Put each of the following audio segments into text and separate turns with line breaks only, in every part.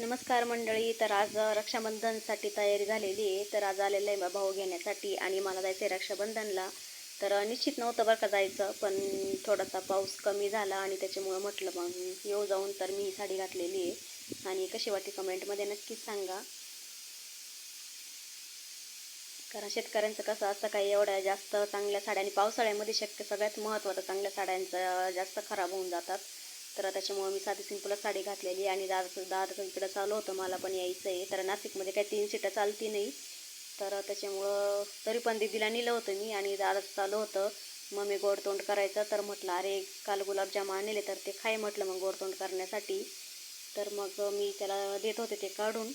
नमस्कार मंडळी तर आज रक्षाबंधनसाठी तयारी झालेली आहे. तर आज आलेलं आहे भाऊ घेण्यासाठी आणि मला जायचं आहे रक्षाबंधनला. तर निश्चित नव्हतं बरं का जायचं पण थोडासा पाऊस कमी झाला आणि त्याच्यामुळं म्हटलं मग येऊ जाऊन तर मी साडी घातलेली आहे. आणि कशी वाटते कमेंटमध्ये नक्कीच सांगा. कारण शेतकऱ्यांचं कसं असतं काही एवढ्या जास्त चांगल्या साड्या आणि पावसाळ्यामध्ये शक्य सगळ्यात महत्त्वाचं चांगल्या साड्यांचं जास्त खराब होऊन जातात. तर त्याच्यामुळं मी साधी सिंपलच साडी घातलेली आणि दादाचं दादाचं इकडं चालू होतं. मला पण यायचं आहे. तर नाशिकमध्ये काही तीन सीटं चालती नाही. तर त्याच्यामुळं तरी पण दिदीला नेलं होतं मी आणि दादाचं चालू होतं. मग मी गोडतोंड करायचं. तर म्हटलं अरे काल गुलाबजाम आणले तर ते खाय म्हटलं मग गोडतोंड करण्यासाठी. तर मग मी त्याला देत होते ते काढून.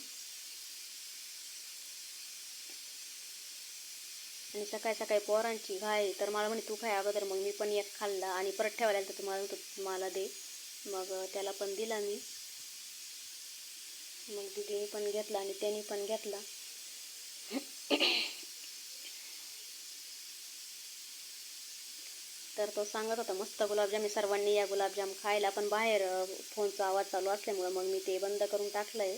आणि सकाळी सकाळी पोरांची घाय तर मला म्हणे तू खाय अगोदर. मग मी पण एक खाल्ला. आणि परत ठेवायला तर तुम्हाला तुम्हाला दे. मग त्याला पण दिला मी. मग दिदीने पण घेतला आणि त्याने पण घेतला. तर तो सांगत होता मस्त गुलाबजाम आहे सर्वांनी या गुलाबजाम खायला. पण बाहेर फोनचा आवाज चालू असल्यामुळं मग मी ते बंद करून टाकलंय.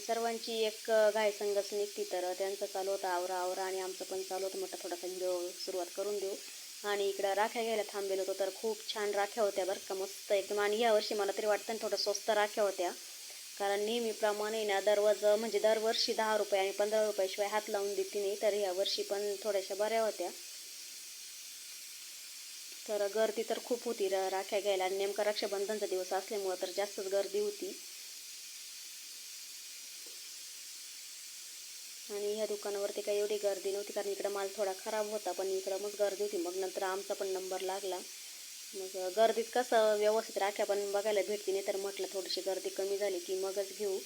सर्वांची एक घायसंगस निघती. तर त्यांचं चालू होतं आवरा आवरा आणि आमचं पण चालू होतं. म्हटलं थोडासा व्हिडिओ सुरुवात करून देऊ. आणि इकडं राख्या घ्यायला थांबलेलो होतो तर खूप छान राख्या होत्या बरं का मस्त एकदम. आणि यावर्षी मला तरी वाटतं थोडं स्वस्त राख्या होत्या. कारण नेहमीप्रमाणे ना दरवाज म्हणजे दरवर्षी दहा रुपये आणि पंधरा रुपयाशिवाय हात लावून देते नाही तर यावर्षी पण थोड्याशा बऱ्या होत्या. तर गर्दी तर खूप होती र राख्या घ्यायला. आणि नेमका रक्षाबंधनचा दिवस असल्यामुळं तर जास्तच गर्दी होती. आणि ह्या दुकानावरती काही एवढी गर्दी नव्हती कारण इकडं माल थोडा खराब होता पण इकडं मग गर्दी होती. मग नंतर आमचा पण नंबर लागला. मग गर्दीत कसं व्यवस्थित राख्या पण बघायला भेटते नाही तर म्हटलं थोडीशी गर्दी कमी झाली की मगच घेऊ.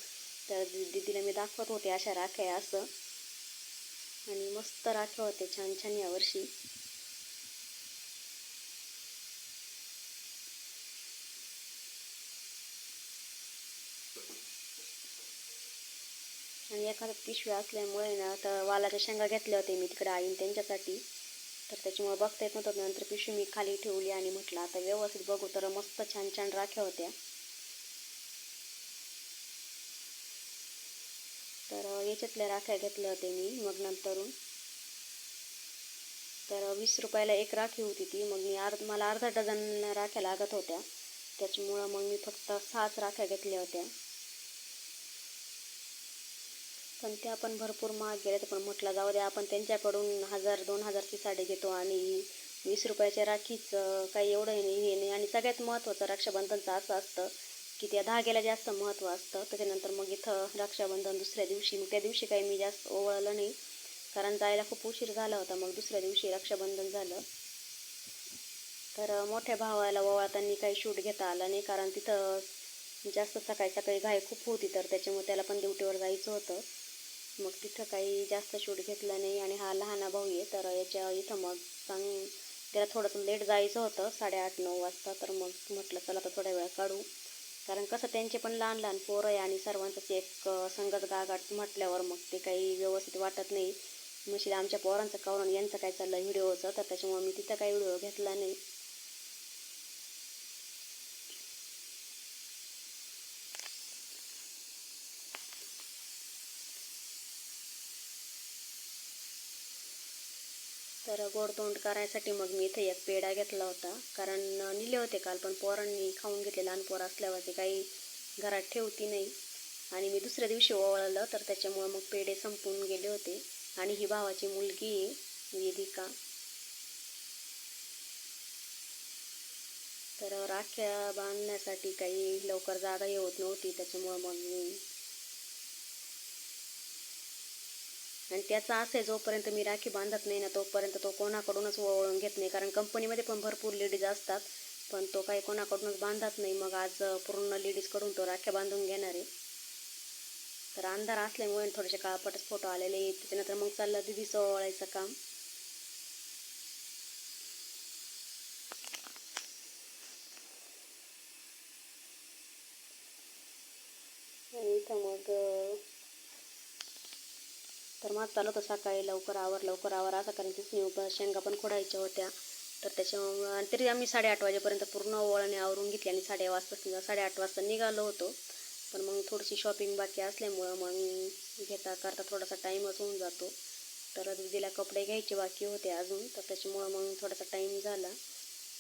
तर दीदीला मी दाखवत होते अशा राख्या असं. आणि मस्त राख्या होते छान छान यावर्षी आणि एखादं पिशव्या असल्यामुळे ना तर वालाच्या शेंगा घेतल्या होत्या मी तिकडे आईन त्यांच्यासाठी. तर त्याच्यामुळे बघता येत नव्हतं. नंतर पिशवी मी खाली ठेवली आणि म्हटलं आता व्यवस्थित बघू. तर मस्त छान छान राख्या होत्या. तर याच्यातल्या राख्या घेतल्या होत्या मी मग नंतरून तर वीस रुपयाला एक राखी होती ती. मग मी अर्ध मला अर्धा डझन राख्या लागत होत्या. त्याच्यामुळं मग मी फक्त सहाच राख्या घेतल्या होत्या. पण त्या पण भरपूर महाग गेल्या तर पण म्हटलं जाऊ दे आपण त्यांच्याकडून हजार दोन हजारची साडी घेतो आणि वीस रुपयाच्या राखीच काही एवढं नाही हे नाही. आणि सगळ्यात महत्त्वाचं रक्षाबंधनचं असं असतं की त्या धाग्याला जास्त महत्त्व असतं. त्याच्यानंतर मग इथं रक्षाबंधन दुसऱ्या दिवशी मग त्या दिवशी काही मी जास्त ओवळलं नाही. कारण जायला खूप उशीर झाला होता. मग दुसऱ्या दिवशी रक्षाबंधन झालं. तर मोठ्या भावाला ओवाळताना काही शूट घेता आला नाही. कारण तिथं जास्त सकाळी सकाळी घाई खूप होती. तर त्याच्यामुळे त्याला पण ड्युटीवर जायचं होतं. मग तिथं काही जास्त शूट घेतलं नाही आणि हा लहान भाऊ आहे तर याच्या इथं मग सांग त्याला थोडंसं लेट जायचं होतं साडेआठ नऊ वाजता. तर मग म्हटलं चला तर थोड्या वेळा काढू. कारण कसं त्यांचे पण लहान लहान पोरं आहे आणि सर्वांचंच एक संगत गागाट म्हटल्यावर मग ते काही व्यवस्थित वाटत नाही. म्हणजे आमच्या पोरांचं कवरण यांचं काय चाललं व्हिडिओचं तर त्याच्यामुळे मी तिथं काही व्हिडिओ घेतला नाही. तर गोडतोंड करायसाठी मग मी इथे एक पेढा घेतला होता. कारण नेले होते काल पण पोरांनी खाऊन घेतले लहान पोरं असल्यावरती काही घरात ठेवती नाही. आणि मी दुसऱ्या दिवशी ओवाळलं तर त्याच्यामुळं मग पेढे संपून गेले होते. आणि ही भावाची मुलगी आहे वेदिका. तर राख्या बांधण्यासाठी काही लवकर जागा येत होत नव्हती त्याच्यामुळं मग मी आणि त्याचा असं आहे जोपर्यंत मी राखी बांधत नाही ना तोपर्यंत तो कोणाकडूनच ओळून घेत नाही. कारण कंपनीमध्ये पण भरपूर लेडीज असतात पण तो काही कोणाकडूनच बांधत नाही. मग आज पूर्ण लेडीजकडून तो राख्या बांधून घेणार आहे. तर अंधार असल्यामुळे थोडेसे काळपटच फोटो आलेले आहेत. त्याच्यानंतर मग चाललं दिदी ओवाळायचं काम. आणि इथं मग तर मग चालू होतं सकाळी लवकर आवर लवकर आवर. असा कारण तिथून शेंगा पण खोडायच्या होत्या. तर त्याच्यामुळं आणि तरी आम्ही साडेआठ वाजेपर्यंत पूर्ण ओळाने आवरून घेतली आणि साडे वाजता साडेआठ वाजता निघालो होतो. पण मग थोडीशी शॉपिंग बाकी असल्यामुळं मग घेता करता थोडासा टाईमच होऊन जातो. तर दिदीला कपडे घ्यायचे बाकी होते अजून तर त्याच्यामुळं मग थोडासा टाईम झाला.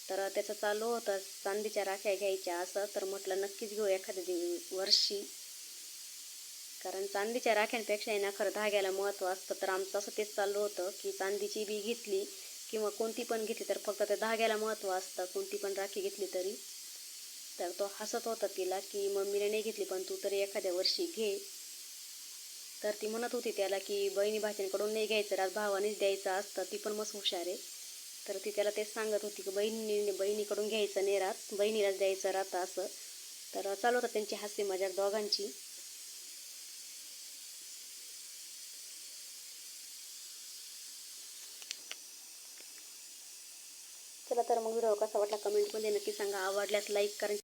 तर त्याचं चालू होतं चांदीच्या राख्या घ्यायच्या असं. तर म्हटलं नक्कीच घेऊ एखाद्या दिवशी वर्षी. कारण चांदीच्या राख्यांपेक्षा आहे ना खरं धाग्याला महत्त्व असतं. तर आमचं असं तेच चालू होतं की चांदीची बी घेतली किंवा कोणती पण घेतली तर फक्त त्या धाग्याला महत्त्व असतं. कोणती पण राखी घेतली तरी. तर तो हसत होता तिला की मम्मीने नाही घेतली पण तू तरी एखाद्या वर्षी घे. तर ती म्हणत होती त्याला की बहिणी भाच्यांकडून नाही घ्यायचं रात भावानेच द्यायचं असतं ती पण मस्त हुशार आहे. तर ती त्याला तेच सांगत होती की बहिणी बहिणीकडून घ्यायचं नाही रात बहिणीलाच द्यायचं राहतं असं. तर चालू होतं त्यांची हास्य मजाक दोघांची. चला तर मग व्हिडिओ कसा वाटला कमेंटमध्ये नक्की सांगा. आवडल्यास लाईक करा